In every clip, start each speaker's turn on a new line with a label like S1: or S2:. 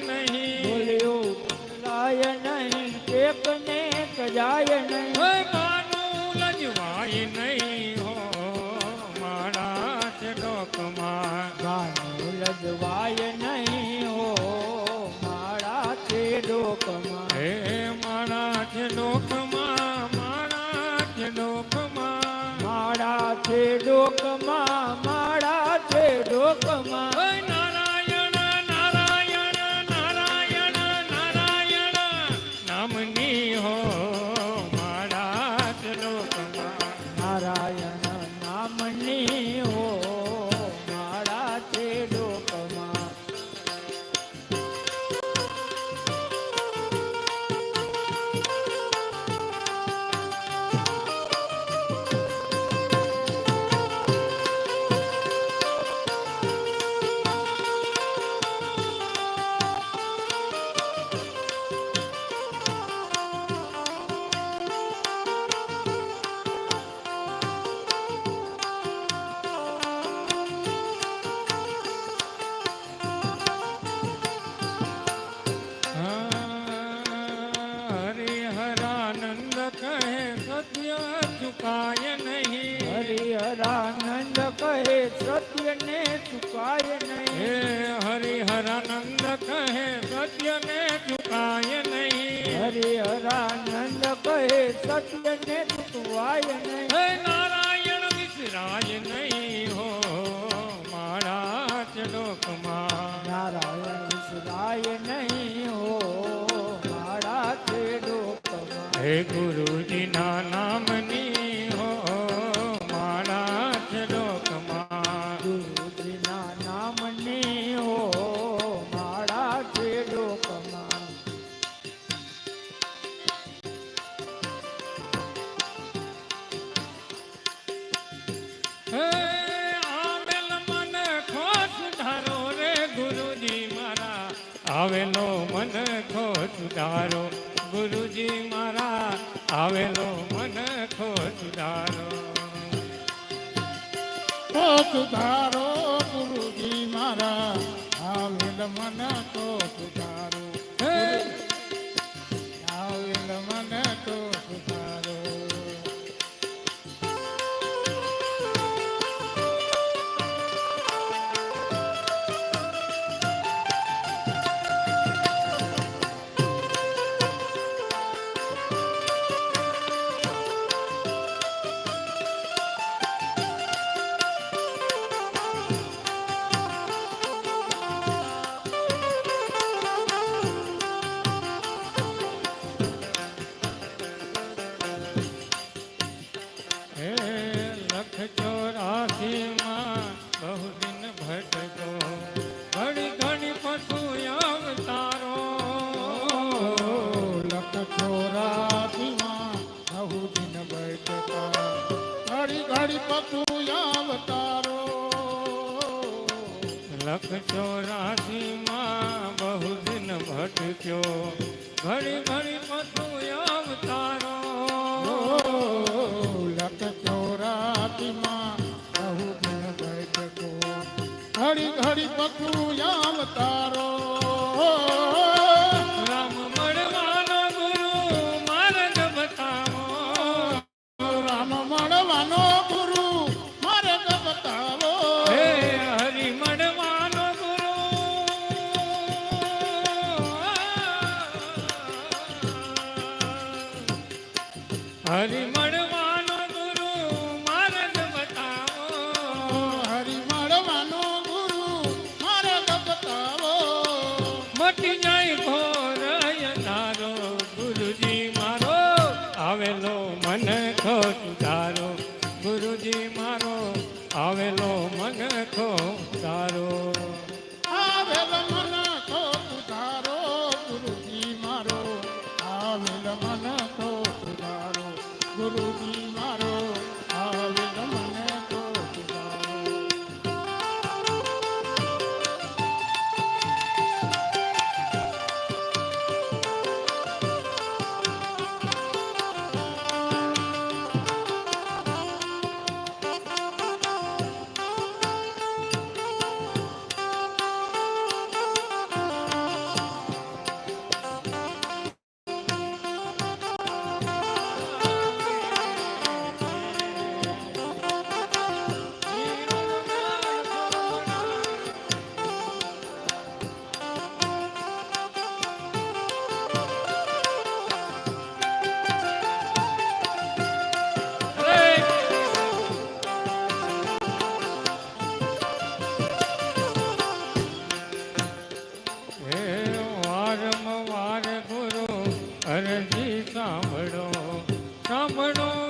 S1: નહીં
S2: બોલ્યો લાય નહીં પેપને સજાય નહીં.
S1: હોય માનું લજવાય નહીં હો મારા છે ડોકમાં
S2: માનું લજવાય નહીં હો મારા છે ડોકમાં
S1: હે મારા
S2: સત્યને
S1: તૂટવાય
S2: નહીં
S1: હે નારાયણ વિસરાય નહીં હો મારા લોકમાં.
S2: નારાયણ વિસરાય નહીં હો મારા લોકમાં.
S1: હે ગુરુજીના નામની આવેલો મન ખોજદારો ખોજદારો ગુરુજી મારા આવેલ મન ખોજદારો हरी અરજી સાંભળો સાંભળો.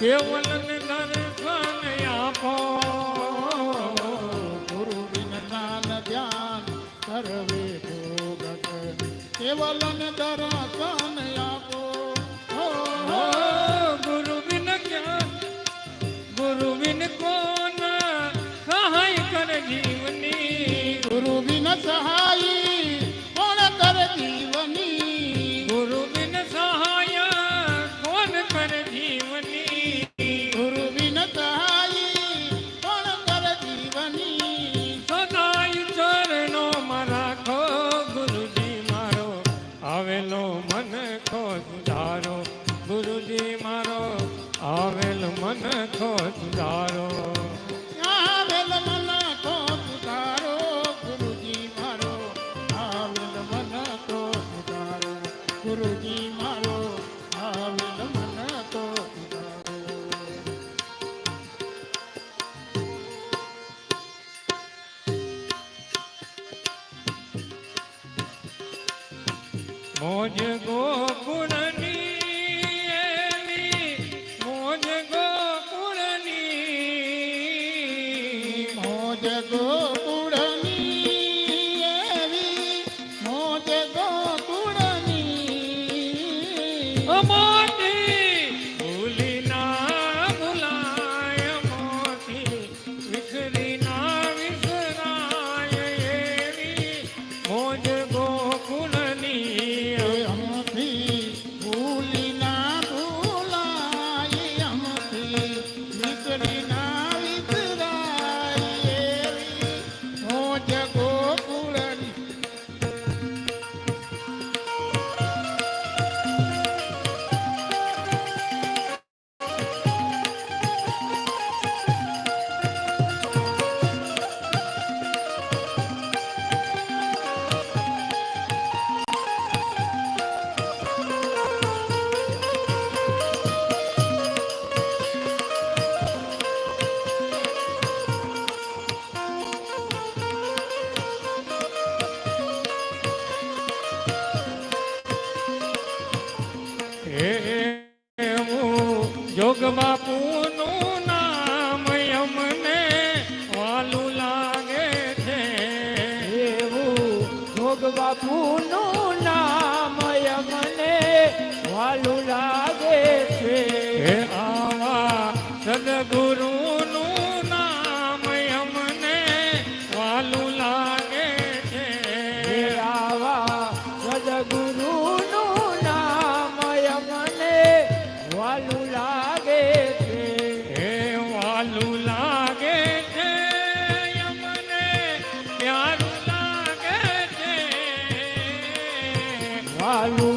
S1: કેવલ દર્શન
S3: આપો.
S1: ગુરુ બિન ચાલ ધ્યાન કરવે ભોગત. કેવલ દર્શન
S2: hey, hey. வாழும்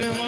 S2: Hermano.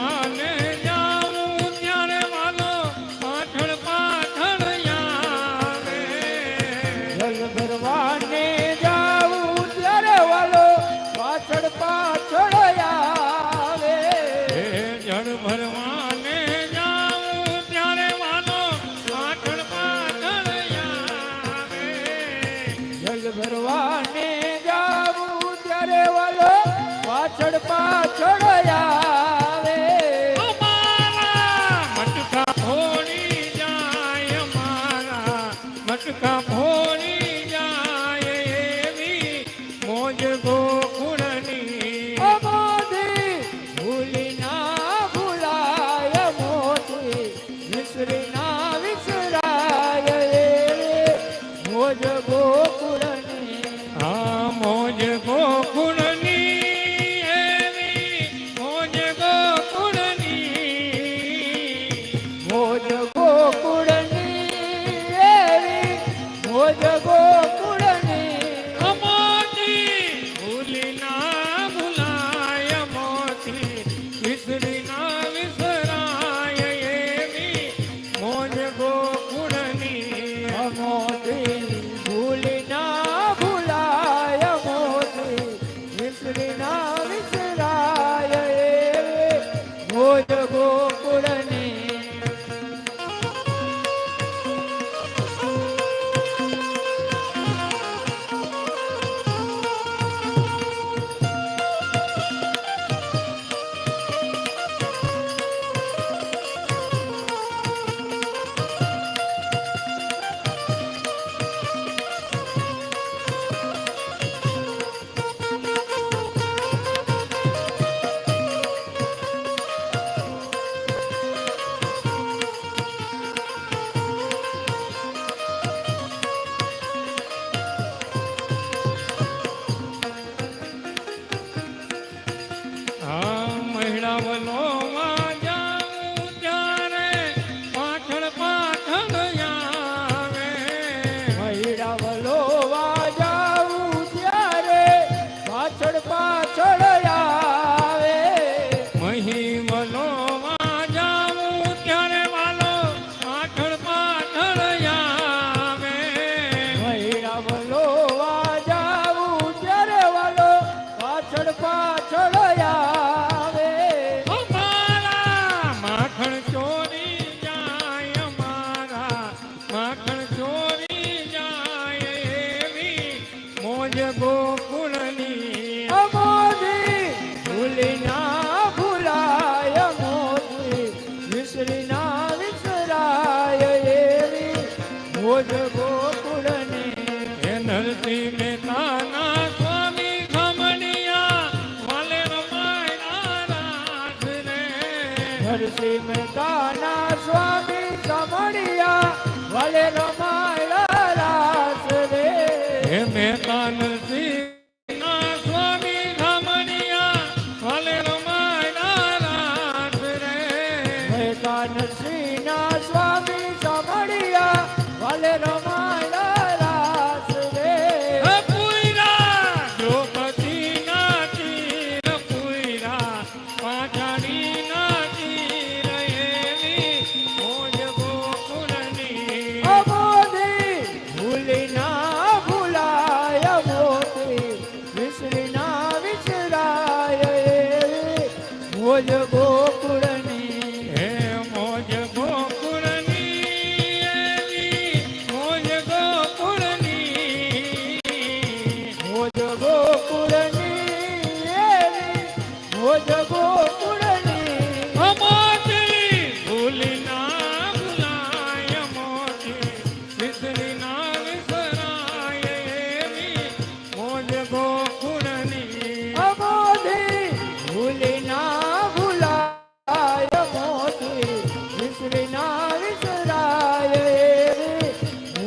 S1: આ મહિળાવલો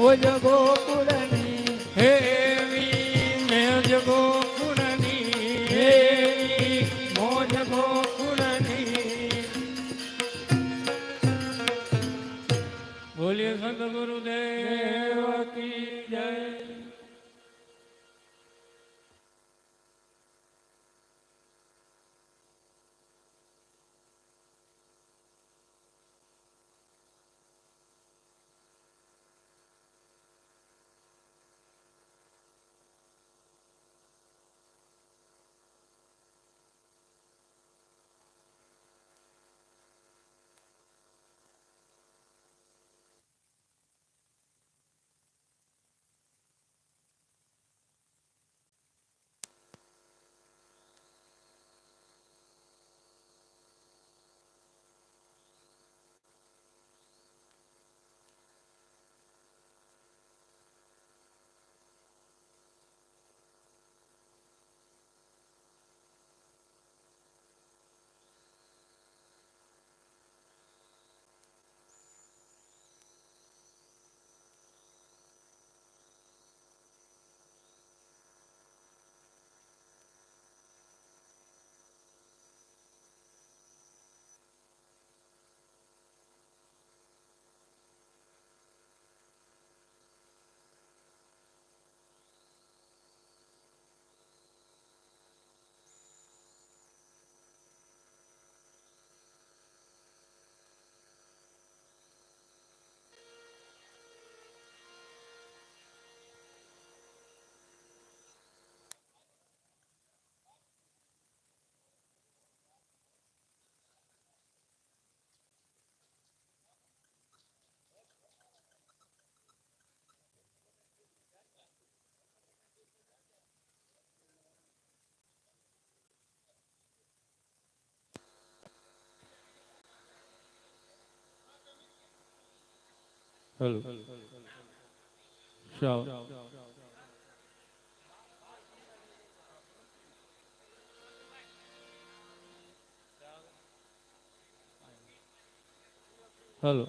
S1: ভোজ গো હેલો શાવ હેલો